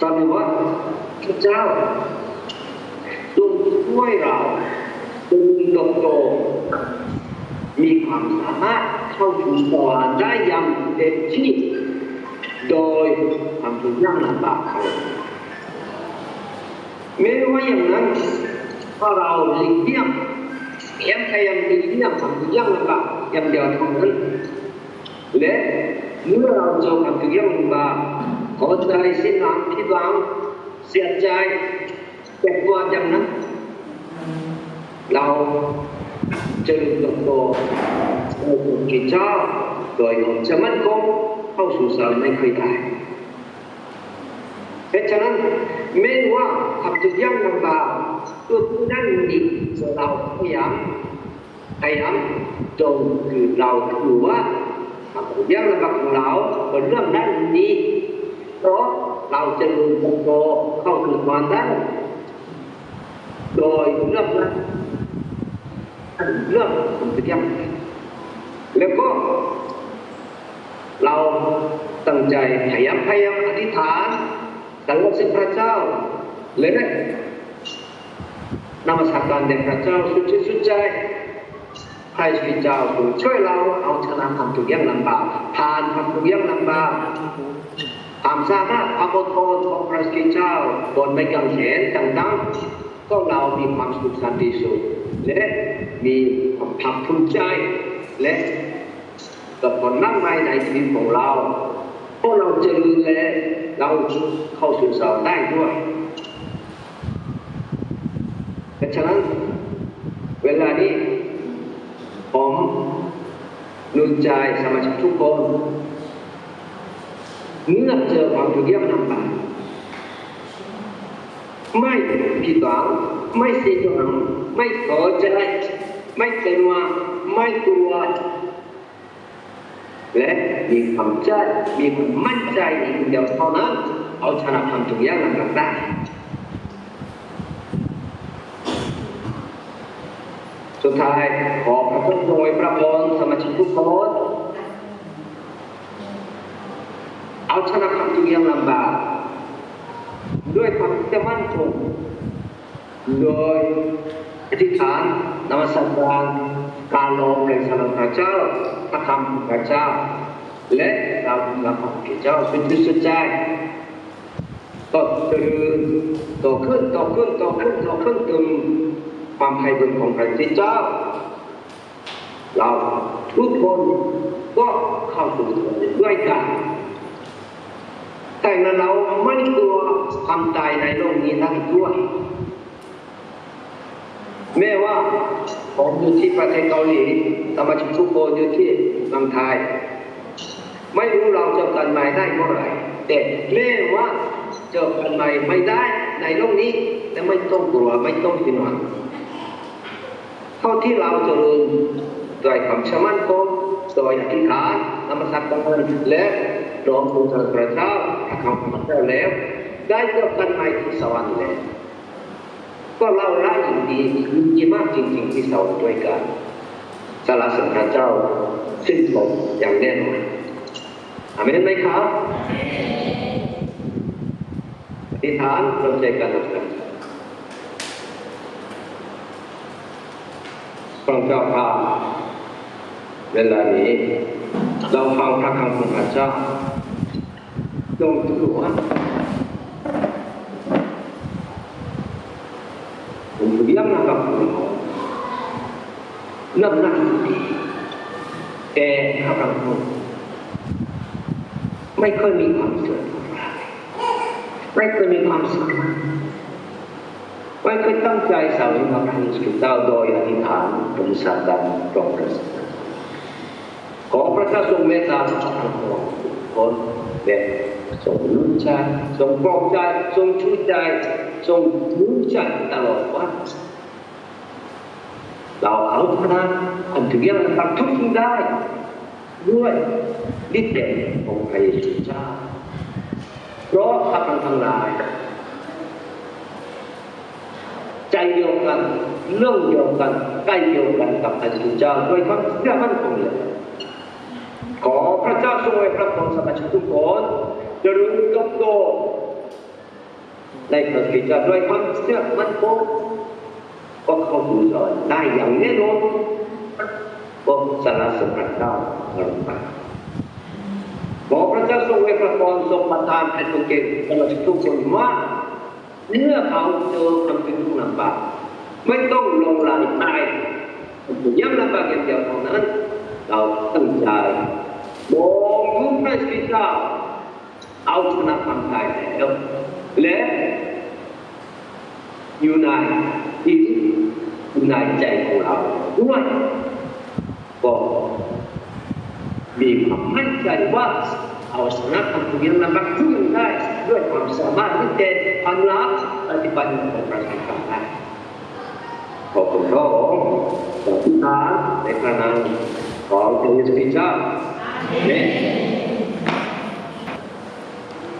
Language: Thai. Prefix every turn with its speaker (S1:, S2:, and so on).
S1: ตอนนี้ว่าพระเจ้าจงช่วยเราจงเติบโต มีความสามารถเข้าถึงสวรรค์ได้อยังเต็มที่โดยความทุกข์ยากลำบากของเราแม้ว่าอย่างนั้นถ้าเราหลีกเลี่ยงเพียงแค่ยังหลีกเลี่ยงความทุกข์ยากลำบากอย่างเดียวเท่านั้นและเมื่อเราเจอความทุกข์ยากลำบาก ขอใจสิ้นหวังผิดหวังเสียใจเจ็บปวดอย่างนั้น เราจริญเติบโตในองค์กิจเจ้าโดยความจะมั่นคงเข้าสู่สวรไม่เคยตายเพราะฉะนั้นแม้ว่าทำทุกอย่างลำบากเพื่อผู้นั้นดีเราพยายามพยายามจงคือเราถือว่าทำทุกอย่างลำบากของเราเป็นเรื่องด้นดี เพราะเราจะเริญเติบโตเข้าสู่สวรรค์ได้โดยเรื่องนั้นเรื่องผมจะย้ำแล้วก็ เราตั้งใจพยายามพยายามอธิษฐานสรรเสริญพระเจ้าและนมัสการแด่พระเจ้าสุดจิตสุดใจให้ชีวิตเจ้าช่วยเราเอาชนะความทุกข์ยากลำบากผ่านความทุกข์ยากลำบาก ความสามารถความอดทนของพระสิเจ้าบนไม่กังเขนต่างๆก็เรามีความสุขสันติสุขและมีความภาคภูมิใจและกับผลมากมายในชีวิตของเราเพราะเราเจริญและเราเข้าสู่สาวได้ด้วยเพราะฉะนั้นเวลานี้ผมนุนใจสมาชิกทุกคน เมื่อเจอความทุกข์ยากลำบากไม่ผิดหวังไม่เสียหวังไม่ท้อใจไม่เป็นว่าไม่กลัวและมีความใจมีความมั่นใจในเดียวเท่านั้นเอาชนะความทุกข์ยากลำบากได้สุดท้ายขอพระคุณโดยพระพรสมาชิกทุกคน เอาชนะความทุกข์ยากลำบากด้วยความจะมั่นคงโดยอธิษฐานนมัสการการลงในสารพระเจ้าพระคำของพระเจ้า และเราทำของพระเจ้าสุดที่สุดใจก็ตื่นโตขึ้นโตขึ้นโตขึ้นโตขึ้นจนความไพ่บุญของพระเจ้า เราทุกคนก็เข้าสู่ด้วยกัน แต่นั้นเราไม่กลัวความตายในโลกนี้ได้ด้วยแม้ว่าผมอยู่ที่ประเทศเกาหลีสมาชิกทุกคนอยู่ที่เมืองไทย ไม่รู้เราจะกันใหม่ได้เมื่อไหร่แต่แม้ว่าเจอกันใหม่ไม่ได้ในโลกนี้ แต่ไม่ต้องกลัวไม่ต้องสิ้นหวังเท่าที่เราจะรู้ด้วยความชื่อมั่นคงโดยอธิษฐานนมัสการและร้องบูชาพระเจ้า ถ้าเขาพระเจ้าแล้ว ได้เจอกันใหม่ที่สวรรค์แล้วก็เล่าละยินดียินมากจริงๆที่เราด้วยกันสารสนพระเจ้าสิ้นสมอย่างแน่นอนอาเมนไหมครับอธิษฐานเราใจกันนะครับพระเจ้าข้าเวลานี้ เราฟังพระคำของพระเจ้า จงถือว่า Kemudian maka Nam nak แต่ข้าพเจ้าไม่เคยมีความสุขไม่เคยมีความสุขไม่เคยตั้งใจสาวพระพระเยซูเจ้าโดยอธิษฐานบนสัตว์ดำตรงประสริฐขอพระเจ้าทรงเมตตาทุกครั้งคนและ ทรงรู้ใจทรงปลอบใจทรงชูใจทรงรู้ใจตลอดว่าเราเอาชนะความถึงยังทำทุกสิ่งได้ด้วยฤทธิ์เดชของพระเยซูเจ้าเพราะข้านทั้งหลาย ใจเดียวกันเรื่องเดียวกันใกล้เดียวกันกับพระเยซูเจ้าด้วยความเชื่อมั่นของเราขอพระเจ้าทรงไว้พระพรสมาชิกทุกคน จะรู้กับโตในพระกิจด้วยความเชื่อมั่นคงก็เข้าสู่สอนได้อย่างแน่นอนก็สารสมพระเจ้าพระองค์ขอกพระเจ้าทรงไว้พระพรทรงประทานให้ทุกเก่งตลอดทุกคนว่าเมื่อเขาเจอคำเป็นทุกข์ลำบากไม่ต้องลงรายตายย้ำลำบากอย่างเดียวเท่านั้น เราตั้งใจมองดูพระสิเจ้า เอาชนะความตายแล้วและอยู่ในที่อยู่ในใจของเราด้วยก็มีความมั่นใจว่าเอาชนะความทุกข์ลำบากทุกอย่างได้ด้วยความสามารถที่จะพันลักปฏิบัติของประชาชนได้ขอบคุณพระองค์ขอบคุณทานในพระนามของพระเยซูคริสต์เจ้าอาเมน